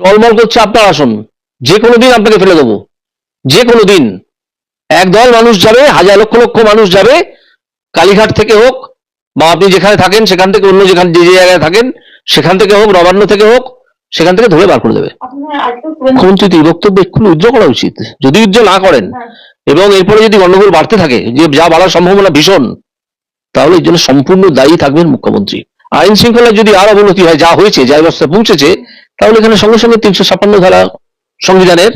টলমল করছে আপনার আসন। যে কোনো দিন আপনাকে ফেলে দেবো। যে কোনো দিন। একদল মানুষ যাবে হাজার লক্ষ লক্ষ মানুষ যাবে কালীঘাট থেকে হোক বা আপনি যেখানে থাকেন সেখান থেকে অন্য যেখানে যে জায়গায় থাকেন সেখান থেকে হোক নবান্ন থেকে হোক সেখান থেকে ধরে বার করে দেবে। মুখ্যমন্ত্রী তো এই বক্তব্য এক্ষুনি উজ্জ্বল করা উচিত যদি উজ্জ্বল না করেন এবং এরপরে যদি গন্ডগোল বাড়তে থাকে যে যা বাড়ার সম্ভাবনা ভীষণ তাহলে এর জন্য সম্পূর্ণ দায়ী থাকবেন মুখ্যমন্ত্রী। আইন শৃঙ্খলা যদি আর অবনতি হয়, যা হয়েছে, যা অবস্থা পৌঁছেছে, তাহলে এখানে সঙ্গে সঙ্গে তিনশো ছাপ্পান্ন ধারা সংবিধানের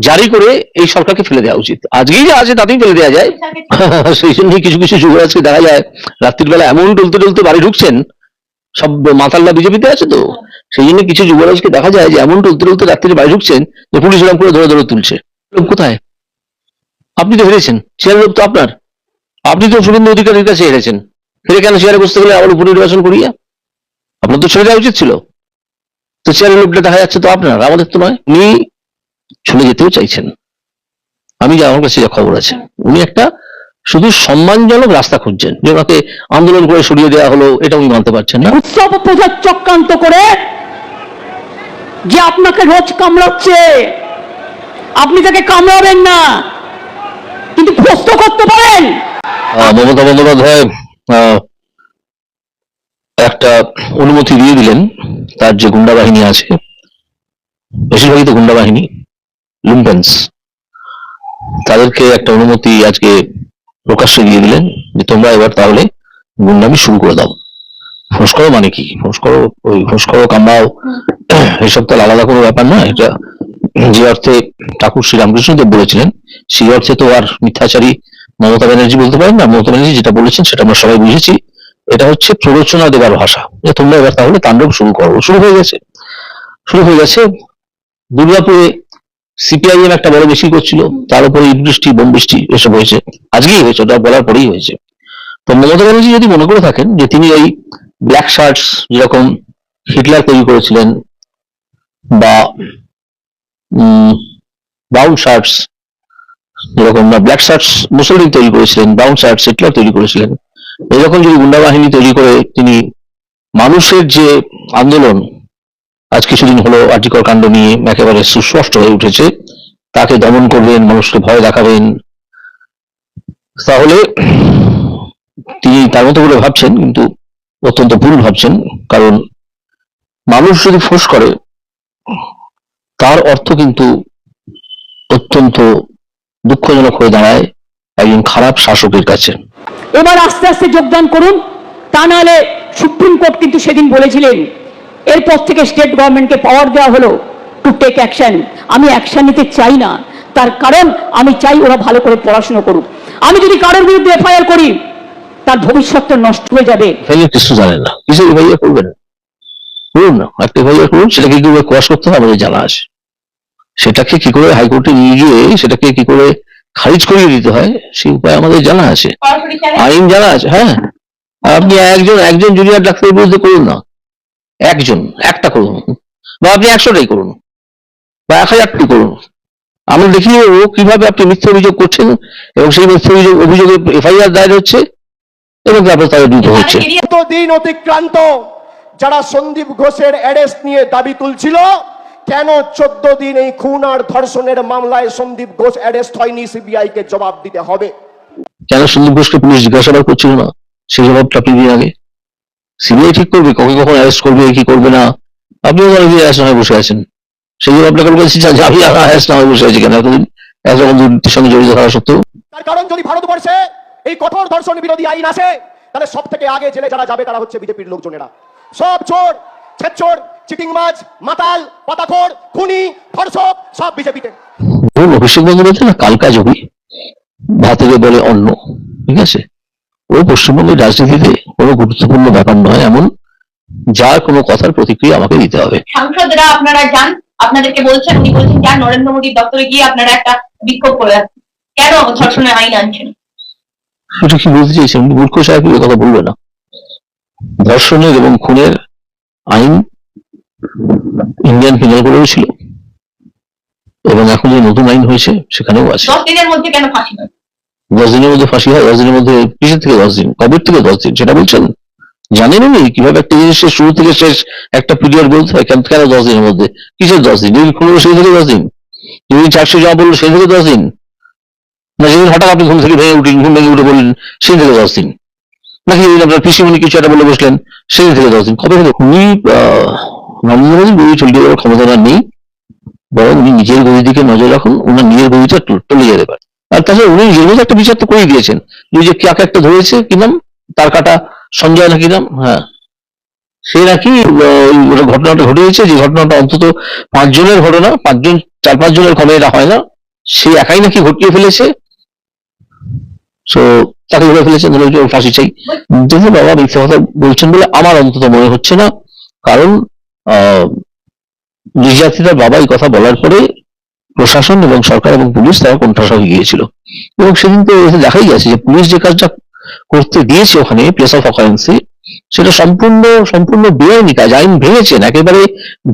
জারি করে এই সরকারকে ফেলে দেওয়া উচিত। আজকেই যা আছে তাতেই ফেলে দেওয়া যায়। সেই জন্যই কিছু কিছু যুবরাজকে দেখা যায়, রাত্রির বেলা এমন টলতে টলতে বাড়ি ঢুকছেন, সব মাতাল্লা বিজেপিতে আছে তো? সেই জন্য কিছু যুবরাজকে দেখা যায় যে এমন টলতে টলতে রাত্রির বাড়ি ঢুকছেন যে পুলিশ এরকম করে ধরে ধরে তুলছে। কোথায়? আপনি তো হেরেছেন। চেয়ার তো আপনার। আপনি তো শুভেন্দু অধিকারীর কাছে হেরেছেন। হেরে কেন চেয়ারে বসতে গেলে আবার উপনির্বাচন করিয়া? আপনার তো ছেড়ে দেওয়া উচিত ছিল। তো চেয়ারের লোকটা দেখা যাচ্ছে তো আপনার আমাদের তো নয়। উনি চলে যেতেও চাইছেন। আমি যা আমার কাছে যা খবর আছে। উনি একটা শুধু সম্মানজনক রাস্তা খুঁজছেন যে ওনাকে আন্দোলন করে সরিয়ে দেওয়া হলো এটা উনি মানতে পারছেন না। উৎসব পূজার চক্রান্ত করে যে আপনাকে রোজ কামড়াচ্ছে। আপনি তাকে কামড়াবেন না কিন্তু প্রশ্ন করতে পারেন। মমতা বন্দ্যোপাধ্যায় একটা অনুমতি দিয়ে দিলেন, তার যে গুন্ডা বাহিনী আছে, বেশিরভাগই তো গুন্ডা বাহিনী, লুম্পেন্স। তাদেরকে একটা অনুমতি আজকে প্রকাশ্যে দিয়ে দিলেন যে তোমরা এবার তাহলে গুন্ডামি শুরু করে দাও। ফোঁস করো মানে কি? ফোঁস করো, ওই ফোঁস করো, কামড়াও। এসব তো আলাদা কোনো ব্যাপার না, এটা যে অর্থে ঠাকুর শ্রীরামকৃষ্ণদেব বলেছিলেন, সেই অর্থে তো আর মিথ্যাচারী মমতা ব্যানার্জি বলতে পারেন না, মমতা ব্যানার্জি যেটা বলেছেন সেটা আমরা সবাই বুঝেছি। এটা হচ্ছে প্ররোচনা দেবার ভাষা। যে তোমরা এবার তাহলে তাণ্ডব শুরু করো। শুরু হয়ে গেছে। শুরু হয়ে গেছে দুর্গাপুরে সিপিআইএম একটা বড় বেশি করছিল। তার উপরে বৃষ্টি বোম বৃষ্টি এসব হয়েছে। আজকেই হয়েছে, ওটা বলার পরেই হয়েছে। তো মমতা ব্যানার্জি যদি মনে করে থাকেন যে তিনি এই ব্ল্যাক শার্টস যেরকম হিটলার তৈরি করেছিলেন বা ব্রাউন শার্টস যেরকম না ব্ল্যাক শার্টস মুসলিম তৈরি করেছিলেন ব্রাউন শার্টস হিটলার তৈরি করেছিলেন। এরকম যদি গুন্ডা বাহিনী তৈরি করে, তিনি মানুষের যে আন্দোলন, আজ কিছুদিন হলো আর্টিকর কাণ্ড নিয়ে একেবারে সুস্পষ্ট হয়ে উঠেছে, তাকে দমন করবেন, মানুষকে ভয় দেখাবেন, তাহলে তিনি তার মতো করে ভাবছেন, কিন্তু অত্যন্ত ভুল ভাবছেন, কারণ মানুষ যদি ফোঁস করে, তার অর্থ কিন্তু অত্যন্ত দুঃখজনক হয়ে দাঁড়ায় একজন খারাপ শাসকের কাছে। এবার আস্তে আস্তে যোগদান করুন। তা নাহলে সুপ্রিম কোর্ট কিন্তু সেদিন বলেছিলেন এরপর থেকে স্টেট গভর্নমেন্টকে পাওয়ার দেওয়া হলো টু টেক অ্যাকশন আমি অ্যাকশন নিতে চাই না। তার কারণ আমি চাই ওরা ভালো করে পড়াশোনা করুক। আমি যদি কারোর বিরুদ্ধে এফআইআর করি তার ভবিষ্যৎটা নষ্ট হয়ে যাবে। কিছু জানেন না। কিছু এফআইআর করবেন? করুন না একটা এফআইআর করুন সেটাকে কি করে ক্রস করতে হবে আমাদের জানা আছে। সেটাকে কি করে হাইকোর্টে নিয়ে গিয়ে সেটাকে কি করে খারিজ করিয়ে দিতে হয় সেই উপায় আমাদের জানা আছে। আইন জানা আছে হ্যাঁ। আর আপনি একজন একজন জুনিয়র ডাক্তারের বিরুদ্ধে করুন না। একজন একটা করুন। বা আপনি একশোটাই করুন। বা এক হাজারটি করুন। আমরা দেখি ও কীভাবে আপনি মিথ্যা অভিযোগ করছেন এবং সেই মিথ্যা অভিযোগ অভিযোগে এফআইআর দায়ের হচ্ছে এবং তারপর তাদের দ্রুত হচ্ছে। দিন অতিক্রান্ত যারা সন্দীপ ঘোষের অ্যারেস্ট নিয়ে দাবি তুলছিল কেন চোদ্দ দিন এই খুন আর ধর্ষণের মামলায় সন্দীপ ঘোষ অ্যারেস্ট হয়নি সিবিআই কে জবাব দিতে হবে? কেন সন্দীপ ঘোষকে পুলিশ জিজ্ঞাসাবাদ করছিল না? সেই জবাবটা আপনি দিন আগে। সিবিআই ঠিক করবে কখন কখন অ্যারেস্ট করবে কি করবে না? আপনিও তো অনেকদিন অ্যারেস্ট হয়ে বসে আছেন। সেই জবাবটা কারও কাছে যে আমি অ্যারেস্ট না হয়ে বসে আছি কেন? এতদিন একরকম দুর্নীতির সঙ্গে জড়িত থাকা সত্ত্বেও। তার কারণ যদি ভারতবর্ষে এই কঠোর ধর্ষণ বিরোধী আইন আসে তাহলে সব থেকে আগে জেলে যারা যাবে তারা হচ্ছে বিজেপির লোকজনেরা। সব চোর ছেচোর চিটিংবাজ মাতাল পাতাখোর খুনি ধর্ষক সব বিজেপিতে। ধরুন অভিষেক বন্দ্যোপাধ্যায় না কালকা যোগী। ভাতেরে বলে অন্য ঠিক আছে? ও পশ্চিমবঙ্গের রাজনীতিতে কোনো গুরুত্বপূর্ণ ব্যাপার নয় এমন যার কোনো কথার প্রতিক্রিয়া আমাকে দিতে হবে। সাংসদরা আপনারা যান আপনাদেরকে বলছেন উনি বলছেন যান নরেন্দ্র মোদীর দপ্তরে গিয়ে আপনারা একটা বিক্ষোভ করে কেন ধর্ষণের আইন আনছেন? সেটা কি বলতে চাইছেন? মূর্খ সাহেব কথা বলবে না। ধর্ষণের এবং খুনের আইন ইন্ডিয়ান পিনাল কোডেও ছিল। এবং এখন যে নতুন আইন হয়েছে সেখানেও আছে। দশ দিনের মধ্যে কেন ফাঁসি নয় দশ দিনের মধ্যে ফাঁসি হয় দশ দিনের মধ্যে কিসের থেকে দশ দিন? কবের থেকে দশ দিন? সেটা বলছেন? জানেন উনি? কীভাবে একটা জিনিসের শুরু থেকে শেষ একটা পিরিয়ড বলতে হয় কেন কেন দশ দিনের মধ্যে? কিসের দশ দিন? যেদিন খুললো সেই থেকে দশ দিন। যেদিন চারশো জমা পড়ল সেই থেকে দশ দিন। না যেদিন হঠাৎ আপনি ঘুম থেকে ভেঙে উঠলেন ঘুম ভেঙে উঠে বললেন সেই থেকে দশ দিন। নাকি আপনার পিসিমণি কিছু একটা বলে বসলেন সেই থেকে দশ দিন। কবে থেকে উনি নরেন্দ্র মোদী যাওয়ার ক্ষমতা নেই। বরং উনি নিজের গদির দিকে নজর রাখুন উনার নিজের গদিটা টলে যেতে পারে আর তাছাড়া উনি নিজের মধ্যে একটা বিচার তো করেই দিয়েছেন। ওই যে কাকে একটা ধরেছে কি নাম? তার কাটা সঞ্জয় নাকি নাম? হ্যাঁ। সে নাকি ওই ঘটনাটা ঘটেছে যে ঘটনাটা অন্তত পাঁচজনের ঘটনা, পাঁচজন, চার পাঁচ জনের কমে এটা হয় না। সে একাই নাকি ঘটিয়ে ফেলেছে। তো তাকে ধরে ফেলেছেন ধরে ওর ফাঁসি চাই। দেখুন বাবা, মিথ্যা কথা বলছেন বলে আমার অন্তত মনে হচ্ছে না। কারণ নির্যাতিতার বাবা এই কথা বলার পরে প্রশাসন এবং সরকার এবং পুলিশ তারা কোণঠাসা হয়ে গিয়েছিল। এবং সেদিন তো দেখাই গেছে যে পুলিশ যে কাজটা করতে দিয়েছে ওখানে প্লেস অফ অকারেন্সে সেটা সম্পূর্ণ সম্পূর্ণ বেআইনি কাজ, আইন ভেঙেছেন। একেবারে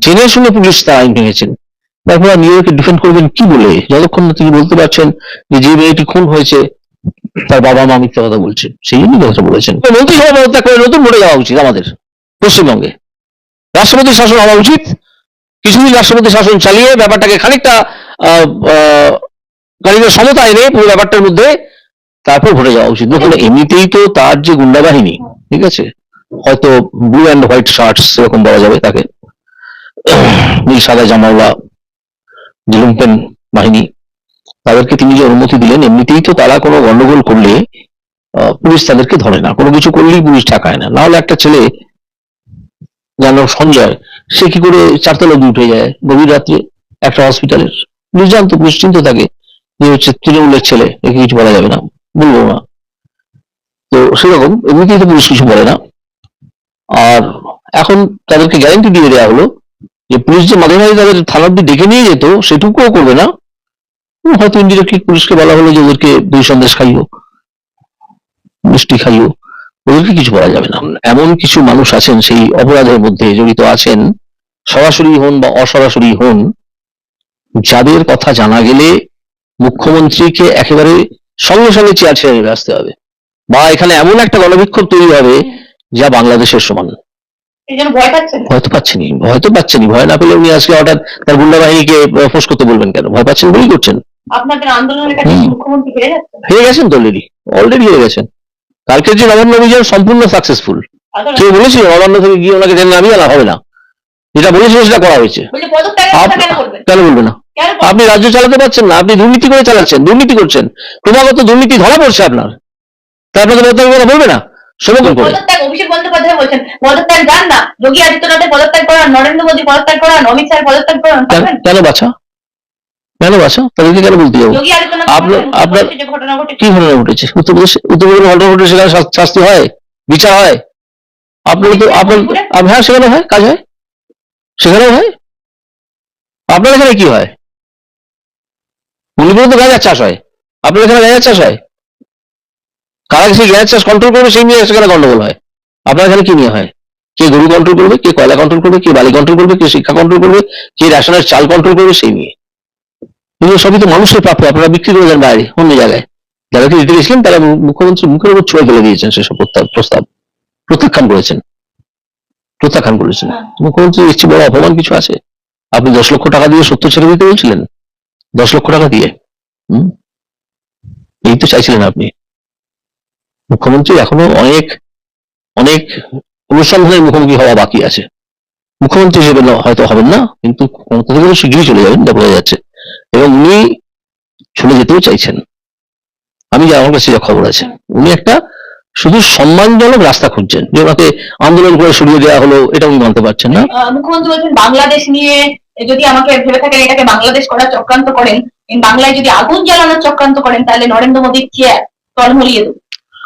জেনে শুনে পুলিশ তার আইন ভেঙেছেন। তারপর আর নিজেকে ডিফেন্ড করবেন কি বলে? যতক্ষণ না তিনি বলতে পারছেন যে মেয়েটি খুন হয়েছে তার বাবা মা মিথ্যা কথা বলছে, সেই জন্যই কথা বলেছেন। মন্ত্রিসভা পদত্যাগ করে নতুন ভোটে যাওয়া উচিত আমাদের, পশ্চিমবঙ্গে। রাষ্ট্রপতি শাসন হওয়া উচিত, কিছুদিন রাষ্ট্রপতি শাসন চালিয়ে ব্যাপারটাকে খানিকটা খানিকটা সমতা এনে পুরো ব্যাপারটার মধ্যে তারপর ভোটে যাওয়া উচিত। নতুন এমনিতেই তো তার যে গুন্ডা বাহিনী, ঠিক আছে? হয়তো ব্লু অ্যান্ড হোয়াইট শার্টস এরকম বলা যাবে তাকে। নীল, সাদা জামাওলা যে লুম্পেন বাহিনী তাদেরকে তিনি যে অনুমতি দিলেন, এমনিতেই তো তারা কোনো গন্ডগোল করলে পুলিশ তাদেরকে ধরে না। কোনো কিছু করলেই পুলিশ ঠেকায় না। নাহলে একটা ছেলে যেন সঞ্জয়, সে কি করে চারতলা উঠে যায় গভীর রাত্রে একটা হসপিটালের পুলিশ জানতো পুলিশ চিন্তা থাকে যে হচ্ছে তৃণমূলের ছেলে, একে কিছু বলা যাবে না, বলব না। তো সেরকম, এমনিতেই তো পুলিশ কিছু বলে না। আর এখন তাদেরকে গ্যারান্টি দিয়ে দেওয়া হলো যে পুলিশ যে মাঝে মাঝে তাদের থানা অব্দি ডেকে নিয়ে যেত, সেটুকুও করবে না। হয়তো ইনডিরেক্টলি পুলিশকে বলা হলো যে ওদেরকে দুই সন্দেশ খাইও মিষ্টি খাইও ওদেরকে কিছু বলা যাবে না। এমন কিছু মানুষ আছেন সেই অপরাধের মধ্যে জড়িত আছেন সরাসরি হন বা অসরাসরি হন যাদের কথা জানা গেলে মুখ্যমন্ত্রীকে একেবারে সঙ্গে সঙ্গে চেয়ার ছেড়ে নেমে আসতে হবে। বা এখানে এমন একটা গণবিক্ষোভ তৈরি হবে যা বাংলাদেশের সমান। এই ভয় পাচ্ছেন? হয়তো পাচ্ছেনি হয়তো পাচ্ছেনি ভয় না পেলে উনি আজকে হঠাৎ তার গুন্ডা বাহিনীকে ফোর্স করতে বলবেন কেন? ভয় পাচ্ছেন বলেই করছেন। আপনাদের আন্দোলনের কাছে মুখ্যমন্ত্রী হেরে যাচ্ছেন? হেরে গেছেন তো অলরেডি অলরেডি হেরে গেছেন। কালকের যে নবান্ন অভিযান সম্পূর্ণ সাকসেসফুল কেউ বলেছিল নবান্ন থেকে গিয়ে ওনাকে ট্রেন নামিয়ে আনা হবে না। যেটা বলেছিল সেটা করা হয়েছে। কেন বলবে? না? আপনি রাজ্য চালাতে পারছেন না আপনি দুর্নীতি করে চালাচ্ছেন দুর্নীতি করছেন। ক্রমাগত দুর্নীতি ধরা পড়ছে আপনার। তা আপনাকে পদত্যাগের কথা বলবে না? সমর্থন করে অভিষেক বন্দ্যোপাধ্যায় বলছেন পদত্যাগ যান না। যোগী আদিত্যনাথের পদত্যাগ করান নরেন্দ্র মোদী পদত্যাগ করান অমিত শাহ পদত্যাগ করান? কেন বাছা? বাছা তাদেরকে কেন বলতে যাব? আপনার- আপনার- ঘটেছে। কি ঘটনা ঘটেছে? উত্তরপ্রদেশে উত্তরপ্রদেশে ঘটনা ঘটে সেখানে শাস্তি- হয়? বিচার হয়? আপনার তো আপনার হ্যাঁ সেখানে হয় কাজ হয়। সেখানেও হয়? আপনার এখানে কি হয়? মণিপুরে তো গাঁজার চাষ হয়। আপনার এখানে গাঁজার চাষ হয়? কারা সেই গাঁজার চাষ কন্ট্রোল করবে সেই নিয়ে সেখানে গন্ডগোল হয়। আপনার এখানে কি নিয়ে হয়? কে গরু কন্ট্রোল করবে কে কয়লা কন্ট্রোল করবে কে বালি কন্ট্রোল করবে কে শিক্ষা কন্ট্রোল করবে কে রেশনের চাল কন্ট্রোল করবে সেই নিয়ে। এগুলো সবই তো মানুষের প্রাপ্য আপনারা বিক্রি করে দেন বাইরে অন্য জায়গায়। যাদেরকে দিতে গেছিলেন তারা মুখ্যমন্ত্রী মুখের উপর ছুঁড়ে ফেলে দিয়েছেন সেসব প্রস্তাব প্রত্যাখ্যান করেছেন। প্রত্যাখ্যান করেছেন। হ্যাঁ। মুখ্যমন্ত্রী এর বড় অপমান কিছু আছে? আপনি দশ লক্ষ টাকা দিয়ে সত্য ছেড়ে দিতে বলছিলেন? দশ লক্ষ টাকা দিয়ে? হুম? এই তো চাইছিলেন আপনি। মুখ্যমন্ত্রী এখনও অনেক অনেক অনুসন্ধানের মুখোমুখি হওয়া বাকি আছে। মুখ্যমন্ত্রী হিসেবে না- হয়তো হবেন না কিন্তু ক্ষমতা থেকে শীঘ্রই চলে যাবেন যা বোঝা যাচ্ছে। এবং উনি চলে যেতেও চাইছেন। আমি যা আমার কাছে যা খবর আছে উনি একটা শুধু সম্মানজনক রাস্তা খুঁজছেন যে ওনাকে আন্দোলন করে সরিয়ে দেওয়া হলো এটা উনি মানতে পারছেন না। মুখ্যমন্ত্রী বলছেন বাংলাদেশ নিয়ে যদি আমাকে ভেবে থাকেন এটাকে বাংলাদেশ করার চক্রান্ত করেন বাংলায় যদি আগুন জ্বালানোর চক্রান্ত করেন তাহলে নরেন্দ্র মোদীর চেয়ার টলমলিয়ে দেবো?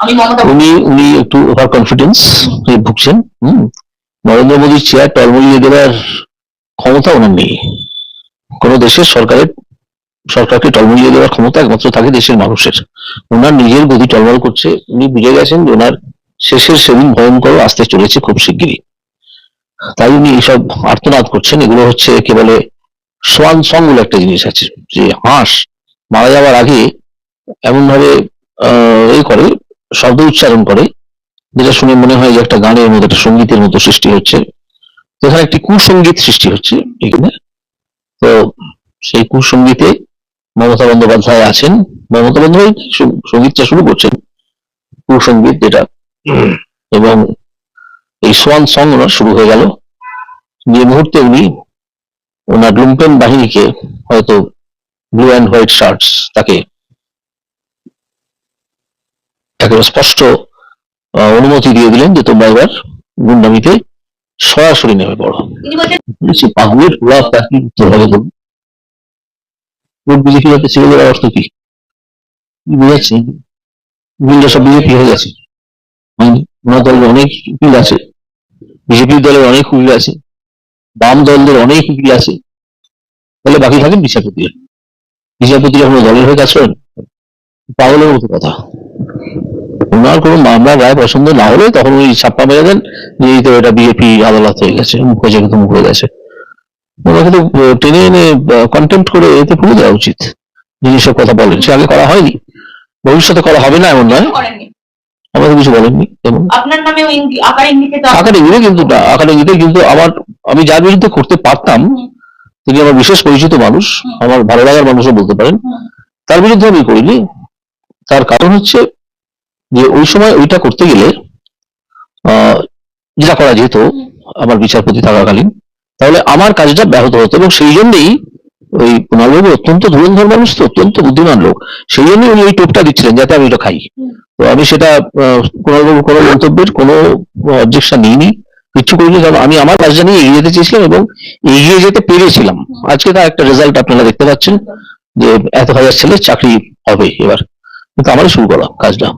আমি মমতা উনি উনি একটু ওভার কনফিডেন্স ভুগছেন হম। নরেন্দ্র মোদীর চেয়ার টলমলিয়ে দেওয়ার ক্ষমতা ওনার নেই। কোন দেশের সরকারের সরকারকে টলমলিয়ে দেওয়ার ক্ষমতা একমাত্র থাকে দেশের মানুষের। ওনার নিজের গতি টলমল করছে উনি বুঝে গেছেন যে ওনার শেষের সেদিন ভয়ঙ্কর আসতে চলেছে খুব শিগগিরই। তাই উনি এইসব আর্তনাদ করছেন এগুলো হচ্ছে কে বলে সোয়ান সং বলে একটা জিনিস আছে যে হাঁস মারা যাওয়ার আগে এমন ভাবে আহ, এ করে শব্দ উচ্চারণ করে যেটা শুনে মনে হয় যে একটা গানের মতো একটা সঙ্গীতের মতো সৃষ্টি হচ্ছে। এখানে একটি কুসঙ্গীত সৃষ্টি হচ্ছে এখানে তো সেই কুসঙ্গীতে মমতা বন্দ্যোপাধ্যায় আছেন। মমতা বন্দ্যোপাধ্যায় সঙ্গীতটা শুরু করছেন, কুসঙ্গীত যেটা। এবং এই সোয়ান সং ওনার শুরু হয়ে গেল। যে মুহূর্তে উনি ওনার লুম্পেন বাহিনীকে হয়তো ব্লু অ্যান্ড হোয়াইট শার্টস তাকে একেবারে স্পষ্ট অনুমতি দিয়ে দিলেন যে তোমরা এবার গুন্ডামিতে সরাসরি নেমে পড়ো। পাগলের প্রভাব তার কি উত্তর হবে বলুন ভোট বিজেপি হাতে ছেড়ে দেওয়ার অর্থ কি? বুঝাচ্ছি? গুন্ডা সব বিজেপি হয়ে গেছে। ওনার দলের অনেক উকিল আছে। বিজেপির দলের অনেক উকিল আছে। বাম দলদের অনেক উকিল আছে। তাহলে বাকি থাকেন বিচারপতিরা। বিচারপতিরা কোনো দলের হয়ে কাজ করেন? পাগলের মতো কথা। ওনার কোনো মামলা রায় পছন্দ না হলে তখন ওই ছাপ্পা মেরে দেন যে এই তো এটা বিজেপি আদালত হয়ে গেছে মুখ কিন্তু মুখ হয়ে গেছে। ওনাকে তো টেনে এনে কন্টেম্প করে এতে ফেলে দেওয়া উচিত। যিনি সব কথা বলেন সে আগে করা হয়নি। ভবিষ্যতে করা হবে না এমন নয়। আমাকে কিছু বলেননি এবং আপনার আকার ইঙ্গিতে কিন্তু না আকারে কিন্তু আমার আমি যার বিরুদ্ধে করতে পারতাম তিনি আমার বিশেষ পরিচিত মানুষ আমার ভালো লাগার মানুষও বলতে পারেন। তার বিরুদ্ধে আমি করিনি। তার কারণ হচ্ছে যে ওই সময় ওইটা করতে গেলে আহ, যেটা করা যেত আমার বিচারপতি থাকাকালীন তাহলে আমার কাজটা ব্যাহত হতো এবং সেই জন্যই ওই কুণালবাবু অত্যন্ত ধুরন্ধর মানুষ তো অত্যন্ত বুদ্ধিমান লোক। সেই জন্যই উনি ওই টোপটা দিচ্ছিলেন যাতে আমি ওটা খাই। তো আমি সেটা কুণালবাবু কোনো মন্তব্যের কোনো অবজেকশন নিইনি। কিছু করিনি কারণ আমি আমার কাজটা নিয়ে এগিয়ে যেতে চেয়েছিলাম এবং এগিয়ে যেতে পেরেছিলাম। আজকে তার একটা রেজাল্ট আপনারা দেখতে পাচ্ছেন যে এত হাজার ছেলে চাকরি হবে এবার। কিন্তু আমারই শুরু করা কাজটা।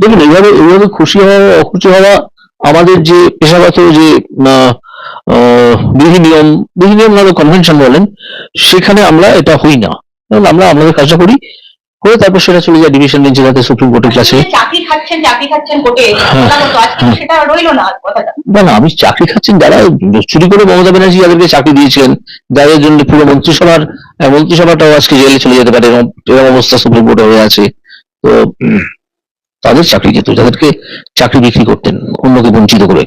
দেখুন এইভাবে এইভাবে খুশি হওয়া অখুশি হওয়া আমাদের যে পেশাগত যে বিধি নিয়ম বিধি নিয়ম নামে কনভেনশন বলেন সেখানে আমরা এটা হই না। কারণ আমরা আমাদের কাজটা করি করে তারপর সেটা চলে যায় ডিভিশন বেঞ্চে যাতে সুপ্রিম কোর্টের কাছে। চাকরি খাচ্ছেন চাকরি খাচ্ছেন কোর্টে হ্যাঁ। সেটা রইল না না না আমি চাকরি খাচ্ছেন যারা চুরি করে মমতা ব্যানার্জি যাদেরকে চাকরি দিয়েছিলেন যাদের জন্য পুরো মন্ত্রিসভার আহ, মন্ত্রিসভাটাও আজকে জেলে চলে যেতে পারে এরকম অবস্থা সুপ্রিম কোর্টে হয়ে আছে। তো তাদের চাকরি যেত যাদেরকে চাকরি বিক্রি করতেন অন্যকে বঞ্চিত করে।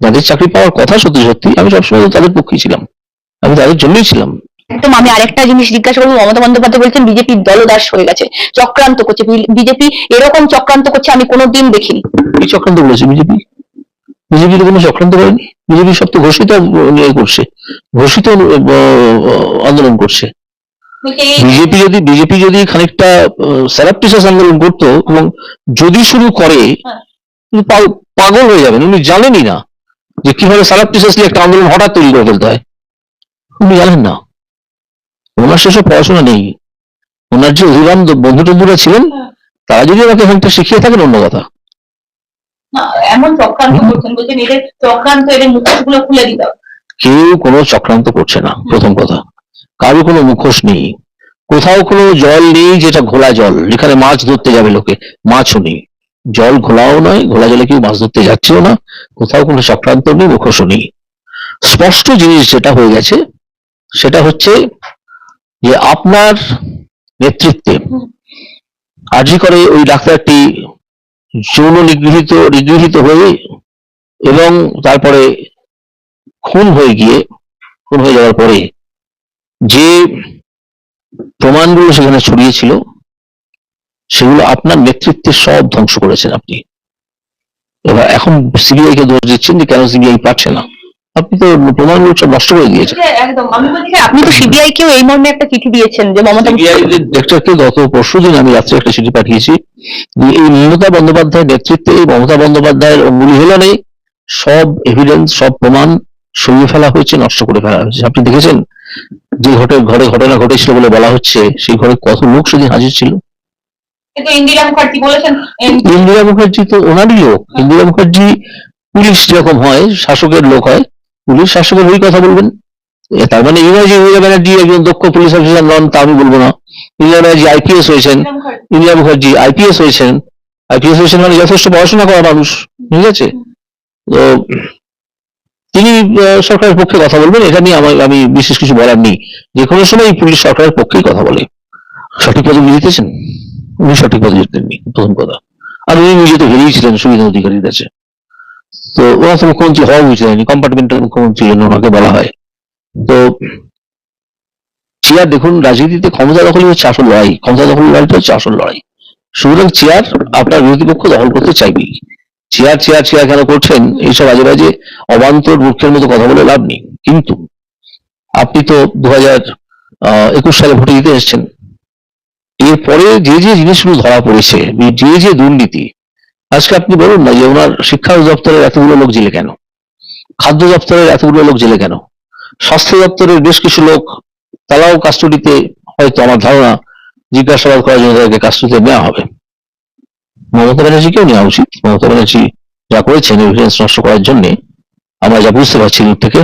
যাদের চাকরি পাওয়ার কথা সত্যি সত্যি আমি সবসময় তাদের পক্ষেই ছিলাম। আমি তাদের জন্যই ছিলাম। একদম আমি আরেকটা জিনিস জিজ্ঞাসা করব মমতা বন্দ্যোপাধ্যায় বলছেন বিজেপি দলদাস হয়ে গেছে চক্রান্ত করছে। বিজেপি এরকম চক্রান্ত করছে আমি কোনোদিন দেখিনি। কি চক্রান্ত করেছে বিজেপি? বিজেপি তো কোনো চক্রান্ত করেনি। বিজেপি সব তো ঘোষিত করছে ঘোষিত আন্দোলন করছে। বলছে বিজেপি যদি বিজেপি যদি খানিকটা স্যারাপ্টিসাস আন্দোলন করতো এবং যদি শুরু করে হ্যাঁ। পাগল হয়ে যাবেন। উনি জানেনই না যে কীভাবে স্যারাপ্টিসাসলি একটা আন্দোলন হঠাৎ তৈরি করে ফেলতে হয়। উনি জানেন না। ওনার সেসব পড়াশোনা নেই। ওনার যে অধিবান বন্ধু টন্ধুরা ছিলেন হ্যাঁ। তারা যদি আমাকে খানিকটা শিখিয়ে থাকেন অন্য কথা। না, এমন চক্রান্ত করছেন বলছেন এদের চক্রান্ত এদের মুখোশ খুলে দিতে কেউ কোনো চক্রান্ত করছে না প্রথম কথা। কারও কোনো মুখোশ নেই। কোথাও কোনো জল নেই যেটা ঘোলা জল। যেখানে মাছ ধরতে যাবে লোকে, মাছও নেই। জল ঘোলাও নয়, ঘোলা জলে কেউ মাছ ধরতে যাচ্ছেও না, কোথাও কোনো চক্রান্ত নেই, মুখোশও নেই। স্পষ্ট জিনিস যেটা হয়ে গেছে, সেটা হচ্ছে যে আপনার নেতৃত্বে। আর্জি করে ওই ডাক্তারটি যৌন নিগৃহীত নিগৃহীত হয়ে এবং তারপরে খুন হয়ে গিয়ে, খুন হয়ে যাওয়ার পরে যে প্রমাণগুলো সেখানে ছড়িয়েছিল সেগুলো আপনার নেতৃত্বে সব ধ্বংস করেছেন আপনি। এবার এখন সিবিআই কে দোষ দিচ্ছেন যে কেন সিবিআই পারছে না। আপনি তো প্রমাণগুলো সব নষ্ট করে দিয়েছেন। একদম। আমি বলছি যে আপনি তো সিবিআই কেও এই মর্মে একটা চিঠি দিয়েছেন যে মমতা সিবিআই ডিরেক্টরকে গত পরশু দিন আমি রাত্রে একটা চিঠি পাঠিয়েছি এই মমতা বন্দ্যোপাধ্যায়ের নেতৃত্বে এই মমতা বন্দ্যোপাধ্যায়ের অঙ্গুলি হেলনে সব এভিডেন্স সব প্রমাণ সরিয়ে ফেলা হয়েছে নষ্ট করে ফেলা হয়েছে। আপনি দেখেছেন? যে ঘটে ঘরে ঘটনা ঘটেছিল বলে বলা হচ্ছে সেই ঘরে কত লোক সেদিন হাজির ছিল? ইন্দিরা মুখার্জি বলেছেন ইন্দিরা মুখার্জি তো ওনারই লোক। ইন্দিরা মুখার্জি পুলিশ যেরকম হয় শাসকের লোক হয় পুলিশ শাসকের ওই কথা বলবেন? তার মানে এই নয় যে ইন্দিরা ব্যানার্জি একজন দক্ষ পুলিশ অফিসার নন তা আমি বলব না। ইন্দিরা ব্যানার্জি আইপিএস হয়েছেন। ইন্দিরা মুখার্জি। আইপিএস হয়েছেন। আইপিএস হয়েছেন মানে যথেষ্ট পড়াশোনা করা মানুষ ঠিক আছে? তো তিনি সরকারের পক্ষে কথা বলবেন, এটা নিয়ে আমার, আমি বিশেষ কিছু বলার নেই। যে কোনো সময় পুলিশ সরকারের পক্ষেই কথা বলে। সঠিক পদে জিতেছেন উনি সঠিক পদে জিতেননি প্রথম কথা। আর উনি নিজে তো বেরিয়েছিলেন সুবিধা অধিকারীর কাছে। তো ওরা তো মুখ্যমন্ত্রী হওয়া উচিত হয়নি কম্পার্টমেন্টাল মুখ্যমন্ত্রী জন্য ওনাকে বলা হয়। তো চেয়ার দেখুন, রাজনীতিতে ক্ষমতা দখলই হচ্ছে আসল লড়াই। ক্ষমতা দখল লড়াইটা হচ্ছে আসল লড়াই। সুতরাং চেয়ার আপনার বিরোধী পক্ষ দখল করতে চাইবেই। চেয়ার চেয়ার চেয়ার কেন করছেন? এইসব বাজে বাজে অবান্তর মূর্খের মতো কথা বলে লাভ নেই। কিন্তু আপনি তো দু হাজার একুশ সালে ভোটে দিতে এসেছেন। এরপরে যে যে জিনিসগুলো ধরা পড়েছে যে যে দুর্নীতি, আজকে আপনি বলুন না যে ওনার শিক্ষা দপ্তরের এতগুলো লোক জেলে কেন? খাদ্য দপ্তরের এতগুলো লোক জেলে কেন? স্বাস্থ্য দপ্তরের বেশ কিছু লোক, তারাও কাস্টডিতে হয়তো আমার ধারণা, জিজ্ঞাসাবাদ করার জন্য তাদেরকে কাস্টডিতে নেওয়া হবে। মমতা ব্যানার্জিকেও নেওয়া উচিত। মমতা ব্যানার্জি যা করেছেন এভিডেন্স নষ্ট করার জন্য আমরা যা বুঝতে পারছি দূর থেকে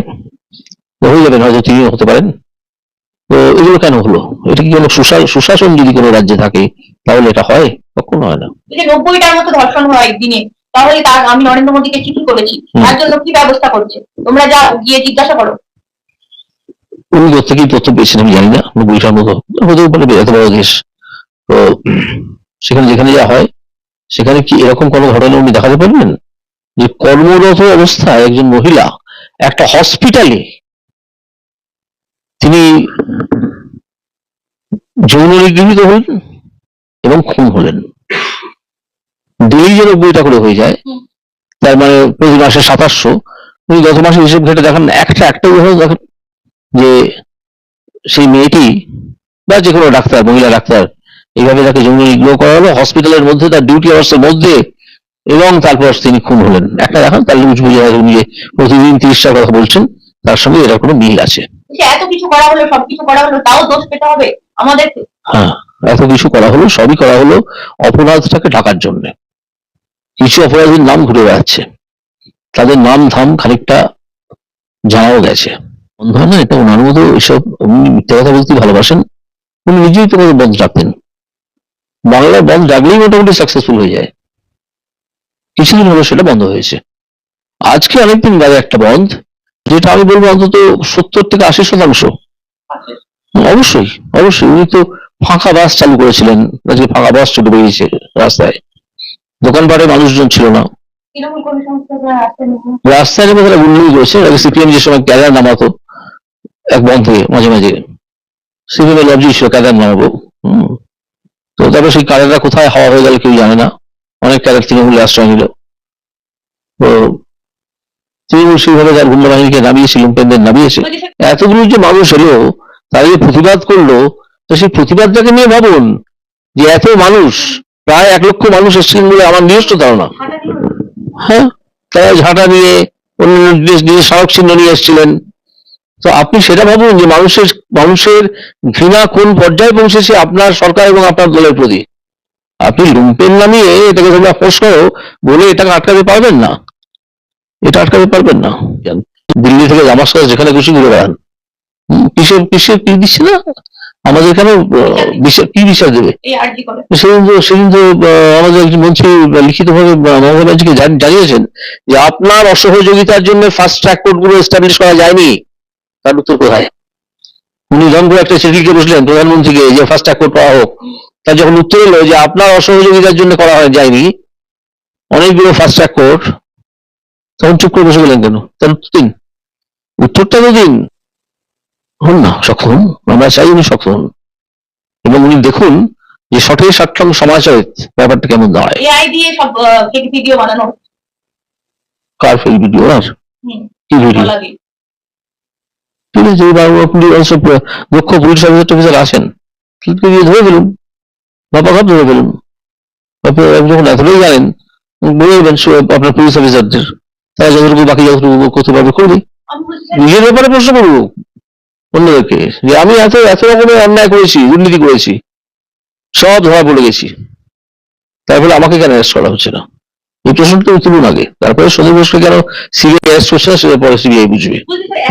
হয়ে যাবেন হয়তো তিনি হতে পারেন। তো এগুলো কেন হলো? এটা কি কোনো সুশা- সুশাসন যদি কোনো রাজ্যে থাকে তাহলে এটা হয়? কখনো হয় না। নব্বইটার মতো ধর্ষণ হয় দিনে তাহলে তার আমি নরেন্দ্র মোদীকে চিঠি করেছি। তার জন্য কি ব্যবস্থা করছে? তোমরা যা গিয়ে জিজ্ঞাসা করো। উনি কোথেকেই তথ্য পেয়েছেন আমি জানি না। নব্বইটার মতো হতেও পারে এত বড় দেশ। তো সেখানে যেখানে যা হয় সেখানে কি এরকম কোনো ঘটনা উনি দেখাতে পারবেন? যে কর্মরত অবস্থায় একজন মহিলা একটা হসপিটালে তিনি যৌন নিগৃহীত হলেন এবং খুন হলেন। ডেলি যে নব্বইটা করে হয়ে যায়। তার মানে প্রতি মাসে সাতাশশো। উনি গত মাসে হিসেব ঘেটে দেখান একটা একটা উদাহরণ দেখেন যে সেই মেয়েটি বা যে কোনো ডাক্তার মহিলা ডাক্তার এইভাবে তাকে জমি নিগ্রহ করা হলো। হসপিটালের মধ্যে তার ডিউটি আওয়ার্স এর মধ্যে এবং তারপর তিনি খুন হলেন। একটা দেখান তার লুজ বুঝে উনি যে প্রতিদিন তিরিশটার কথা বলছেন তার সঙ্গে এরকম কোনো মিল আছে। এত কিছু করা হলো সবকিছু করা হলো তাও দোষ পেতে হবে আমাদেরকে হ্যাঁ এত কিছু করা হলো সবই করা হলো অপরাধটাকে ঢাকার জন্য। কিছু অপরাধীর নাম ঘুরে বেড়াচ্ছে। তাদের নাম ধাম খানিকটা জানাও গেছে। বন্ধ হয় না এটা ওনার মতো এসব উনি মিথ্যা কথা বলতে ভালোবাসেন উনি নিজেই তো কোনো বন্ধ ডাকতেন বাংলায় বন্ধ ডাকলেই মোটামুটি সাকসেসফুল হয়ে যায়। কিছুদিন হলো সেটা বন্ধ হয়েছে। আজকে অনেকদিন বাদে একটা বন্ধ যেটা আমি বলব অন্তত সত্তর থেকে আশি শতাংশ। অবশ্যই অবশ্যই। উনি তো ফাঁকা বাস চালু করেছিলেন। আজকে ফাঁকা বাস ছুটে বেরিয়েছে রাস্তায়। দোকানপাটে মানুষজন ছিল না। রাস্তায় নেমে তারা গুন্ডি করেছে আগে সিপিএম যে সময় ক্যাদার নামাতো এক বন্ধে মাঝে মাঝে। সিপিএম এর লবজি ছিল ক্যাদার নামাবো। হম। তো তারপর সেই ক্যাডাররা কোথায়? হাওয়া হয়ে গেল, কেউ জানে না। অনেক ক্যাডার তৃণমূলে আশ্রয় নিল। তো তৃণমূল সেইভাবে তার গুন্ডা বাহিনীকে নামিয়েছে লুম্পেনদের নামিয়েছে। এতগুলো যে মানুষ এলো, তারা যে প্রতিবাদ করল, তো সেই প্রতিবাদটাকে নিয়ে ভাবুন যে এত মানুষ, প্রায় এক লক্ষ মানুষ এসেছিলেন বলে আমার নিজস্ব ধারণা। হ্যাঁ তারা ঝাঁটা নিয়ে অন্য নিয়ে সড়ক চিহ্ন নিয়ে এসেছিলেন। তো আপনি সেটা ভাবুন যে মানুষের মানুষের ঘৃণা কোন পর্যায়ে পৌঁছেছে আপনার সরকার এবং আপনার দলের প্রতি? আপনি লুম্পেন নামিয়ে এটাকে তোমরা ফোর্স করো বলে এটাকে আটকাতে পারবেন না। এটা আটকাতে পারবেন না। দিল্লি থেকে দামাস্কাস যেখানে খুশি ঘুরে বেড়ান। কিসের কিসের কি দিচ্ছে না? আমাদের কেন কি বিচার দেবে? সেদিন তো সেদিন তো আমাদের একজন মন্ত্রী লিখিতভাবে আহ, মমতা ব্যানার্জিকে জানিয়েছেন যে আপনার অসহযোগিতার জন্য ফাস্ট ট্র্যাক কোর্টগুলো এস্টাবলিশ করা যায়নি। তার উত্তর কোথায়? উনি রংপুর একটা চিঠি বসলেন প্রধানমন্ত্রীকে যে ট্র্যাক কোর্ট করা হোক। তার যখন উত্তর এলো যে আপনার অসহযোগিতার জন্য করা হয় যায়নি অনেকগুলো ফাস্ট ট্র্যাক কোর্ট তখন চুপ করে বসে গেলেন কেন? তার উত্তর দিন। উত্তরটা তো দিন। হন না সক্ষম। আমরা চাই উনি সক্ষম। এবং উনি দেখুন যে সঠিক সক্ষম সমাজের ব্যাপারটা কেমন দাঁড়ায়। এআই দিয়ে সব ভিডিও বানানো। কার ফেল ভিডিও? আর কি ভিডিও। ঠিক আছে এবার আপনি অবশ্য দক্ষ পুলিশ অফিসার টফিসার আসেন দিয়ে ধরে ফেলুন। বাপা ঘাপ ধরে ফেলুন। আপনি যখন এতটাই জানেন, বলে দেবেন আপনার পুলিশ অফিসারদের। তারা যতটুকু বাকি যতটুকু করতে পারবে করবে নিজের ব্যাপারে প্রশ্ন করব। অন্যদেরকে। যে আমি এত এত রকমের অন্যায় করেছি, দুর্নীতি করেছি, সব ধরা পড়ে গেছি। তারপরে আমাকে কেন অ্যারেস্ট করা হচ্ছে না? এই প্রশ্নটা তুলুন আগে তারপরে সন্দীপ ঘোষকে কেন সিবিআই অ্যারেস্ট করছে না সেটা পরে সিবিআই বুঝবে।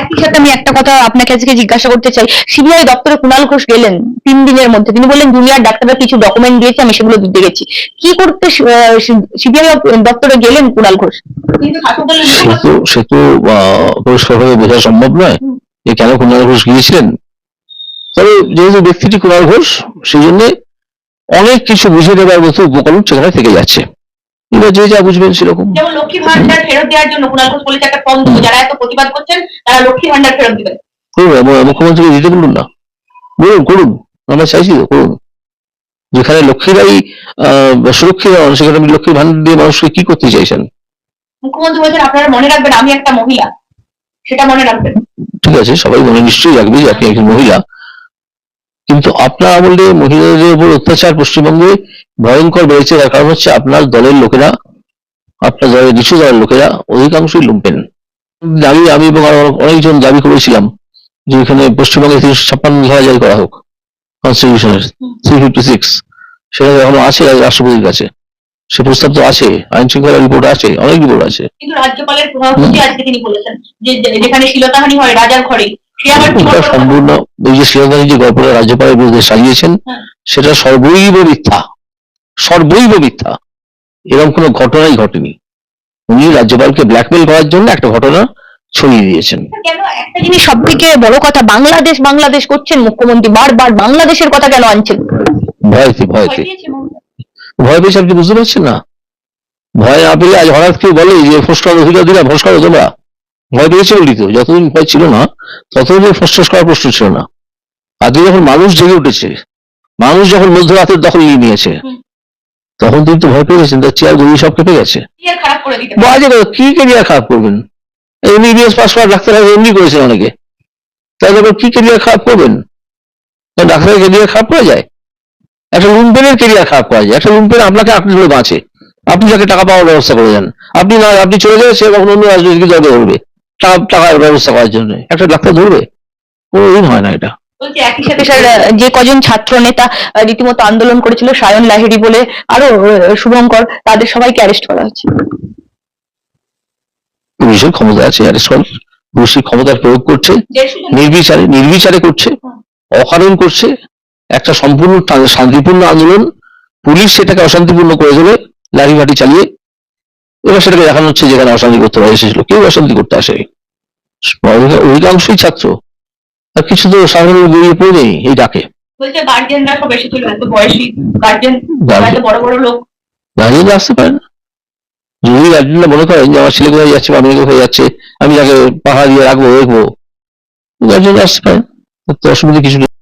একই সাথে আমি একটা কথা আপনাকে আজকে জিজ্ঞাসা করতে চাই। সিবিআই দপ্তরে কুণাল ঘোষ গেলেন তিন দিনের মধ্যে। তিনি বললেন জুনিয়র ডাক্তাররা কিছু ডকুমেন্ট দিয়েছে আমি সেগুলো দিতে গেছি। কি করতে সিবিআই দপ্তরে গেলেন কুণাল ঘোষ? কিন্তু সে তো পরিষ্কারভাবে বোঝা সম্ভব নয় যে কেন কুণাল ঘোষ গিয়েছিলেন। তবে যেহেতু ব্যক্তিটি কুণাল ঘোষ সেই জন্য অনেক কিছু বুঝে দেওয়ার মতো উপকরণ সেখানে থেকে যাচ্ছে। এবার যে যা বুঝবেন সেরকম। যেমন লক্ষ্মী ভান্ডার ফেরত দেওয়ার জন্য কুণাল ঘোষ বলেছে একটা ফর্ম দেবো যারা এত প্রতিবাদ করছেন তারা লক্ষ্মী ভান্ডার ফেরত দিবেন। করুন মুখ্যমন্ত্রীকে দিতে বলুন না। বলুন করুন। আমরা চাইছি তো করুন। যেখানে লক্ষ্মীরাই আহ সুরক্ষিত নন সেখানে আপনি লক্ষ্মী ভান্ডার দিয়ে মানুষকে কি করতে চাইছেন? মুখ্যমন্ত্রী বলছেন আপনারা মনে রাখবেন আমি একটা মহিলা। সেটা মনে রাখবেন। ঠিক আছে সবাই মনে নিশ্চয়ই রাখবে যে আপনি একজন মহিলা। কিন্তু আপনার আমলে মহিলাদের উপর অত্যাচার পশ্চিমবঙ্গে ভয়ঙ্কর বেড়েছে তার কারণ হচ্ছে আপনার দলের লোকেরা, আপনার দলের নিচু দলের লোকেরা অধিকাংশই লুম্পেন। দাবি আমি এবং অনেকজন দাবি করেছিলাম যে এখানে পশ্চিমবঙ্গে তিনশো ছাপ্পান্ন ধারা জারি করা হোক কনস্টিটিউশনের থ্রি ফিফটি সিক্স সেটা এখনও আছে রাষ্ট্রপতির কাছে। সে প্রস্তাব তো আছে আইন শৃঙ্খলা রিপোর্ট আছে, অনেক রিপোর্ট আছে। কিন্তু রাজ্যপালের সভাপতি আজকে তিনি বলেছেন? যে যেখানে শিলতাহানি হয়, রাজার ঘরে এটা? সম্পূর্ণ ওই যে শ্রীলঙ্কার যে গল্পটা রাজ্যপালের বিরুদ্ধে সাজিয়েছেন হ্যাঁ। সেটা সর্বৈব মিথ্যা। সর্বৈব মিথ্যা। এরকম কোনো ঘটনাই ঘটেনি। উনি রাজ্যপালকে ব্ল্যাকমেল করার জন্য একটা ঘটনা ছড়িয়ে দিয়েছেন। কেন? একটা জিনিস সব থেকে বড় কথা বাংলাদেশ বাংলাদেশ করছেন মুখ্যমন্ত্রী বারবার বাংলাদেশের কথা কেন আনছেন? ভয়তে ভয় ভয়তে? ভয় পেয়েছে আপনি বুঝতে পারছেন না? ভয় না পেলে আজ হঠাৎ কেউ বলে যে ফসকার অধিকার দিলাম ফসকার তোমরা? ভয় পেয়েছে বলি তো যতদিন ভয় ছিল না ততদিন ফসফস করার প্রশ্ন ছিল না। আজকে যখন মানুষ জেগে উঠেছে। মানুষ যখন মধ্যরাতের দখল নিয়ে নিয়েছে তখন তিনি তো ভয় পেয়ে গেছেন তার চেয়ার গড়িয়ে সব কেঁপে গেছে। কি বাজে কেরিয়ার খারাপ করবেন? এমবিবিএস পাস করা ডাক্তার হবে এমনি করেছেন অনেকে। তাহলে আবার কি কেরিয়ার খারাপ করবেন? ডাক্তারের কেরিয়ার খারাপ করা যায়? একটা লুম্পেনের কেরিয়ার খারাপ করা যায়? একটা লুম্পেন আপনাকে আপনি ধরে বাঁচে। আপনি যাকে টাকা পাওয়ার ব্যবস্থা করে দেন। আপনি না আপনি চলে যাবে সে কখন অন্য রাজনৈতিক ধরবে টাকা টাকার ব্যবস্থা করার জন্য। একটা ডাক্তার ধরবে? কোনোদিন হয় না এটা। বলছে একই সাথে স্যার যে কজন ছাত্র নেতা রীতিমতো আন্দোলন করেছিল সায়ন লাহিড়ি বলে আরও শুভঙ্কর তাদের সবাইকে অ্যারেস্ট করা হচ্ছে। পুলিশের ক্ষমতা আছে অ্যারেস্ট করার পুলিশের ক্ষমতার প্রয়োগ করছে নির্বিচারে নির্বিচারে করছে অকারণ করছে একটা সম্পূর্ণ শান্তিপূর্ণ আন্দোলন পুলিশ সেটাকে অশান্তিপূর্ণ করে তোলে লাঠিবাটি চালিয়ে এবার সেটাকে দেখানো হচ্ছে যেখানে অশান্তি করতে পারে এসেছিল। কেউ অশান্তি করতে আসে অধিকা- অধিকাংশই ছাত্র। আর কিছু তো সাধারণ গড়িয়ে পড়ে নেই এই ডাকে। গার্জেনরা আসতে পারে না। যদি গার্জেনরা মনে করেন যে আমার ছেলে কোথায় যাচ্ছে বা মেয়ে কোথায় যাচ্ছে আমি তাকে পাহাড় দিয়ে রাখব দেখব গার্জেনরা আসতে পারেন তাতে অসুবিধা কিছু নেই।